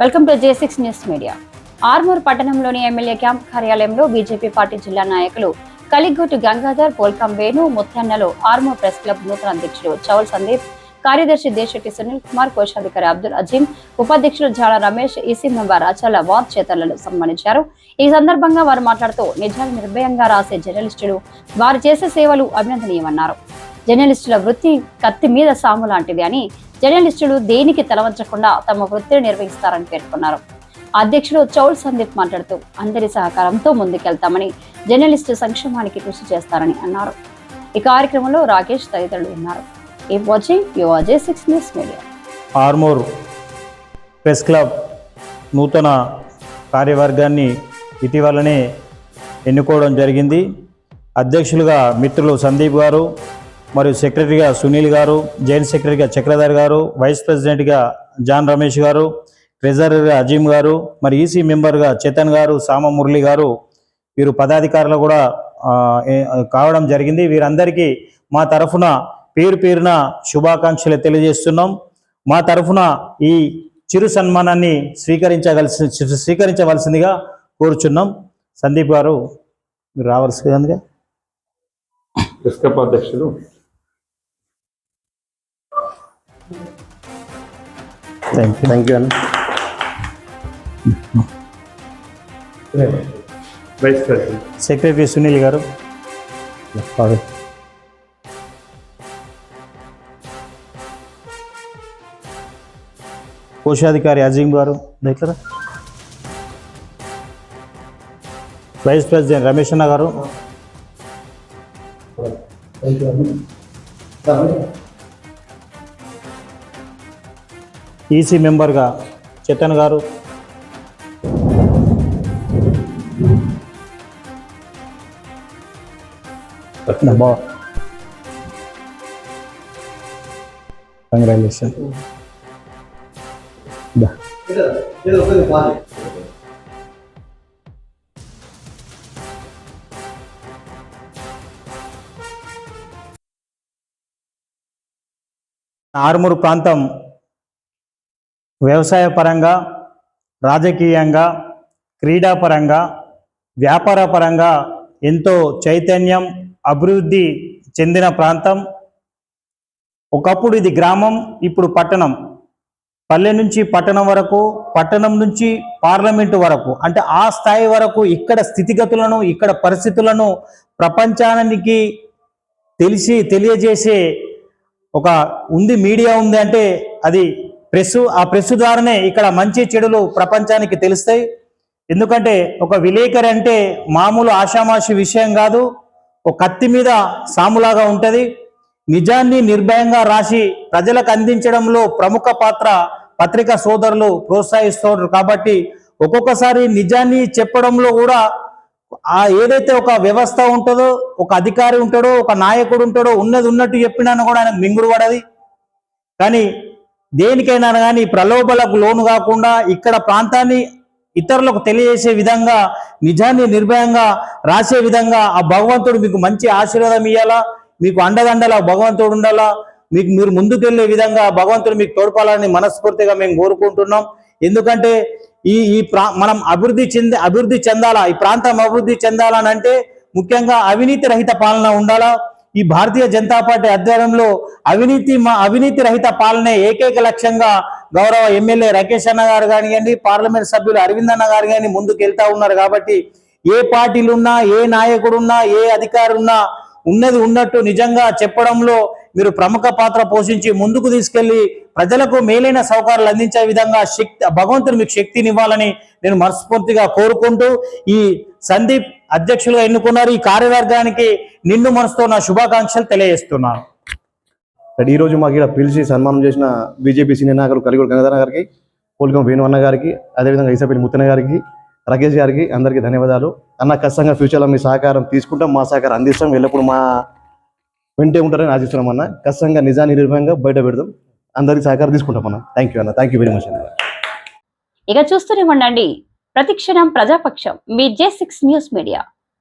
Welcome to J six news media. Armoor పట్టణంలోని MLA camp కార్యాలయంలో BJP party జిల్లా నాయకులు కలిగోటు గంగాధర్ పోల్కం వేణు ముత్తన్నలో ఆర్మూర్ ప్రెస్ క్లబ్ నూతన అధ్యక్షుడు చౌల్ సందీప్ కార్యదర్శి దేశెట్టి సునీల్ కుమార్ కోశాధికారి అబ్దుల్ అజీం ఉపాధ్యక్షులు జాల రమేష్ ఈసీ మెంబర్ అచల వాద్ చేతలను సన్మానించారు. ఈ సందర్భంగా వారు మాట్లాడుతూ నిజాలు నిర్భయంగా రాసే జర్నలిస్టులు వారు చేసే సేవలు అభినందనీయమన్నారు. జర్నలిస్టుల వృత్తి కత్తి మీద సాము లాంటిది అని జర్నలిస్టులు దేనికి తలవంచకుండా తమ వృత్తిని నిర్వహిస్తారని పేర్కొన్నారు. అధ్యక్షుడు చౌల్ సందీప్ మాట్లాడుతూ అందరి సహకారంతో ముందుకెళ్తామని జర్నలిస్టు సంక్షేమానికి కృషి చేస్తారని అన్నారు. ఈ కార్యక్రమంలో రాకేష్ తదితరులు ఉన్నారు. ఈ watching? యువజే six news media. Armoor press club నూతన కార్యవర్గాన్ని ఇటీవలనే ఎన్నుకోవడం జరిగింది. అధ్యక్షులుగా మిత్రులు సందీప్ గారు మరియు సెక్రటరీగా సునీల్ గారు జాయింట్ సెక్రటరీగా చక్రధర్ గారు వైస్ ప్రెసిడెంట్గా జాన్ రమేష్ గారు ట్రెజరర్గా అజీమ్ గారు మరి ఈసీ మెంబర్గా చేతన్ గారు సామ మురళి గారు వీరు పదాధికారులు కూడా కావడం జరిగింది. వీరందరికీ మా తరఫున పేరు పేరున శుభాకాంక్షలు తెలియజేస్తున్నాం. మా తరఫున ఈ చిరు సన్మానాన్ని స్వీకరించగలసి స్వీకరించవలసిందిగా కోరుచున్నాం. సందీప్ గారు మీరు రావాల్సిందిగా. ఎస్కప్ అధ్యక్షులు. థ్యాంక్ యూ థ్యాంక్ యూ అన్న వైస్ ప్రెసిడెంట్ సెక్రటరీ సునీల్ గారు. కోశాధికారి అజీం గారు. దగ్గర వైస్ ప్రెసిడెంట్ రమేష్ అన్న గారు ఈసీ మెంబర్గా చేతన్ గారు. కంగ్రాచులేషన్ ఆరుమూరు ప్రాంతం వ్యవసాయ పరంగా రాజకీయంగా క్రీడాపరంగా వ్యాపార పరంగా ఎంతో చైతన్యం అభివృద్ధి చెందిన ప్రాంతం. ఒకప్పుడు ఇది గ్రామం ఇప్పుడు పట్టణం. పల్లె నుంచి పట్టణం వరకు పట్టణం నుంచి పార్లమెంటు వరకు. అంటే ఆ స్థాయి వరకు ఇక్కడ స్థితిగతులను ఇక్కడ పరిస్థితులను ప్రపంచానికి తెలిసి తెలియజేసే ఒక ఉంది మీడియా ఉంది అంటే అది ప్రెస్ ఆ ప్రెస్ ద్వారానే ఇక్కడ మంచి చెడులు ప్రపంచానికి తెలుస్తాయి. ఎందుకంటే ఒక విలేకరి అంటే మామూలు ఆషామాషి విషయం కాదు. ఒక కత్తి మీద సాములాగా ఉంటుంది. నిజాన్ని నిర్భయంగా రాసి ప్రజలకు అందించడంలో ప్రముఖ పాత్ర పత్రికా సోదరులు ప్రోత్సహిస్తున్నారు కాబట్టి ఒక్కొక్కసారి నిజాన్ని చెప్పడంలో కూడా ఆ ఏదైతే ఒక వ్యవస్థ ఉంటుందో ఒక అధికారి ఉంటాడో ఒక నాయకుడు ఉంటాడో ఉన్నది ఉన్నట్టు చెప్పినా కూడా ఆయనకు మింగుడు పడది. కానీ దేనికైనా కానీ ప్రలోభలకు లోను కాకుండా ఇక్కడ ప్రాంతాన్ని ఇతరులకు తెలియజేసే విధంగా నిజాన్ని నిర్భయంగా రాసే విధంగా ఆ భగవంతుడు మీకు మంచి ఆశీర్వాదం ఇవ్వాలా మీకు అండదండలా భగవంతుడు ఉండాలా? మీకు మీరు ముందుకెళ్ళే విధంగా భగవంతుడు మీకు తోడ్పాలని మనస్ఫూర్తిగా మేము కోరుకుంటున్నాం. ఎందుకంటే ఈ ఈ ప్రా మనం అభివృద్ధి చెంది అభివృద్ధి చెందాలా? ఈ ప్రాంతం అభివృద్ధి చెందాలని అంటే ముఖ్యంగా అవినీతి రహిత పాలన ఉండాలా? ఈ భారతీయ జనతా పార్టీ ఆధ్వర్యంలో అవినీతి మా అవినీతి రహిత పాలనే ఏకైక లక్ష్యంగా గౌరవ ఎమ్మెల్యే రాకేష్ అన్న గారు కానివ్వండి పార్లమెంట్ సభ్యులు అరవింద్ అన్న గారు కానీ ముందుకు వెళ్తా ఉన్నారు కాబట్టి ఏ పార్టీలు ఉన్నా ఏ నాయకుడున్నా ఏ అధికారున్నా ఉన్నది ఉన్నట్టు నిజంగా చెప్పడంలో మీరు ప్రముఖ పాత్ర పోషించి ముందుకు తీసుకెళ్ళి ప్రజలకు మేలైన సౌకర్యాలు అందించే విధంగా శక్తి భగవంతుడు మీకు శక్తినివ్వాలని నేను మనస్ఫూర్తిగా కోరుకుంటూ ఈ సందీప్ అధ్యక్షులుగా ఎన్నుకున్నారు. ఈ కార్యవర్గానికి నిన్ను మనసుతో నా శుభాకాంక్షలు తెలియజేస్తున్నాను. ఈ రోజు మాకు ఇక్కడ పిలిచి సన్మానం చేసిన బీజేపీ సీనియర్ నాయకులు కలిగూడు గంగాధర గారికి పోలికం వేణువన్న గారికి అదేవిధంగా ఈసపల్లి ముత్తన గారికి రాకేష్ గారికి అందరికీ ధన్యవాదాలు. అన్న ఖచ్చితంగా ఫ్యూచర్లో మీ సహకారం తీసుకుంటాం మా సహకారం అందిస్తాం. ఎల్లప్పుడు మా వింటే ఉంటారని ఆశిస్తున్నాం అన్న. ఖచ్చితంగా నిజాన్ని నిర్భయంగా బయట పెడదాం. అందరికీ సహకారం తీసుకుంటాం అన్న. థ్యాంక్ యూ అన్న. థ్యాంక్ యూ వెరీ మచ్ అన్న. ఇక చూస్తూనే ఉండండి. ప్రతిక్షణం ప్రజాపక్షం మీ జే సిక్స్ న్యూస్ మీడియా